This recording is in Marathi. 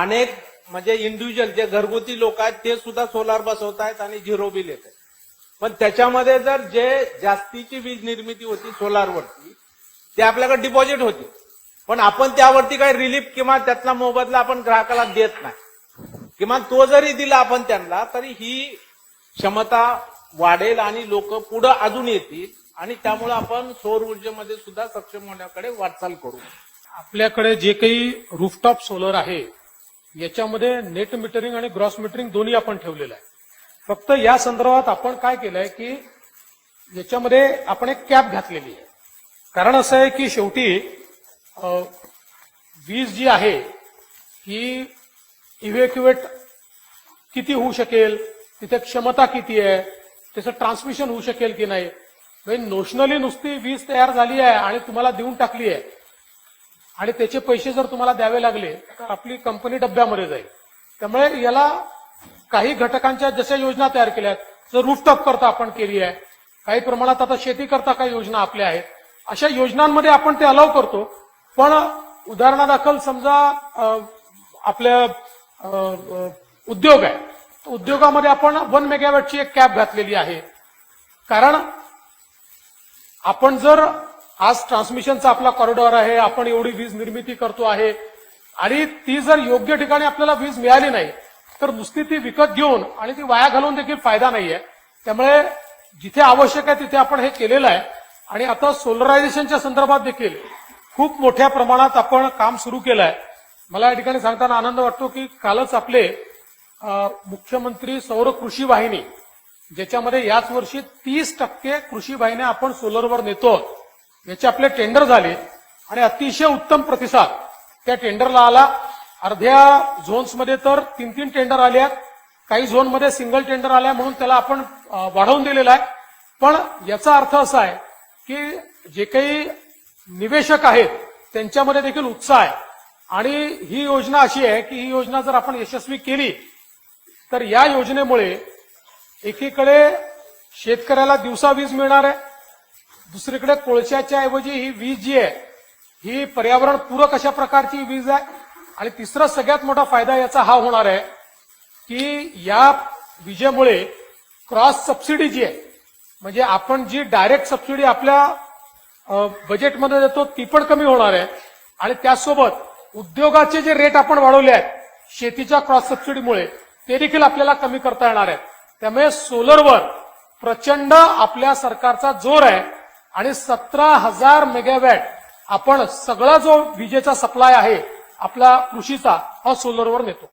अनेक म्हणजे इंडिव्हिज्युअल जे घरगुती लोक आहेत ते सुद्धा सोलार बसवत आहेत आणि झिरो बिल येत पण त्याच्यामध्ये जर जे जास्तीची वीज निर्मिती होती सोलारवरती ते आपल्याकडे डिपॉझिट होती. पण आपण त्यावरती काही रिलीफ किंवा त्यातला मोबदला आपण ग्राहकाला देत नाही. किमान तो जरी दिला आपण त्यांना तरी ही क्षमता वाढेल आणि लोक पुढे अजून येतील आणि त्यामुळे आपण सौर ऊर्जेमध्ये सुद्धा सक्षम होण्याकडे वाटचाल करू. आपल्याकडे जे काही रूफटॉप सोलर आहे याच्यामध्ये नेट मीटरिंग आणि ग्रॉस मीटरिंग दोन्ही आपण ठेवलेलं आहे. फक्त या संदर्भात आपण काय केलंय की याच्यामध्ये आपण एक कॅप घातलेली आहे. कारण असं आहे की शेवटी वीज जी आहे ही इव्हॅक्युएट किती होऊ शकेल तिथे क्षमता किती आहे त्याचं ट्रान्समिशन होऊ शकेल की नाही? म्हणजे नोशनली नुसती वीज तयार झाली आहे आणि तुम्हाला देऊन टाकली आहे. आणि त्याचे पैसे जर तुम्हाला द्यावे लागले तर आपली कंपनी डब्यामध्ये जाईल. त्यामुळे याला काही घटकांच्या जशा योजना तयार केल्या आहेत जर रूफटॉप करता आपण केली आहे काही प्रमाणात आता शेती करता काही योजना आपल्या आहेत. अशा योजनांमध्ये आपण ते अलाव करतो. पण उदाहरणादाखल समजा आपल्या उद्योग आहे. उद्योगामध्ये आपण वन मेगावॅटची एक कॅप घातलेली आहे. कारण आपण जर आज ट्रान्समिशनचा आपला कॉरिडॉर आहे आपण एवढी वीज निर्मिती करतो आहे. आणि ती जर योग्य ठिकाणी आपल्याला वीज मिळाली नाही तर नुसती ती विकत घेऊन आणि ती वाया घालून देखील फायदा नाहीये. त्यामुळे जिथे आवश्यक आहे तिथे आपण हे केलेलं आहे. आणि आता सोलरायझेशनच्या संदर्भात देखील खूप मोठ्या प्रमाणात आपण काम सुरू केलं आहे. मला या ठिकाणी सांगताना आनंद वाटतो की कालच आपले मुख्यमंत्री सौर कृषी वाहिनी ज्याच्यामध्ये याच वर्षी तीस टक्के कृषी वाहिन्या आपण सोलरवर नेतो. याचे आपले टेंडर झाले आणि अतिशय उत्तम प्रतिसाद. त्या टेंडरला आला. अर्ध्या झोन्समध्ये तर तीन तीन टेंडर आले आहेत काही झोनमध्ये सिंगल टेंडर आल्या म्हणून त्याला आपण वाढवून दिलेला आहे. पण याचा अर्थ असा आहे की जे काही निवेशक आहेत त्यांच्यामध्ये देखील उत्साह आहे. आणि ही योजना अशी आहे की ही योजना जर आपण यशस्वी केली तर या योजनेमुळे एकीकडे शेतकऱ्याला दिवसा वीज मिळणार आहे. दुसरीकडे कोळशाच्या ऐवजी ही वीज जी आहे ही पर्यावरण पूरक अशा प्रकारची वीज आहे. आणि तिसरा सगळ्यात मोठा फायदा याचा हा होणार आहे की या विजेमुळे क्रॉस सबसिडी जी आहे म्हणजे आपण जी डायरेक्ट सबसिडी आपल्या बजेटमध्ये देतो ती पण कमी होणार आहे. आणि त्यासोबत उद्योगाचे जे रेट आपण वाढवले आहेत शेतीच्या क्रॉस सबसिडीमुळे ते देखील आपल्याला कमी करता येणार आहेत. त्यामुळे सोलरवर प्रचंड आपल्या सरकारचा जोर आहे. आणि सतरा हजार मेगावॅट आपण सगळा जो विजेचा सप्लाय आहे आपला कृषीचा हा सोलरवर नेतो.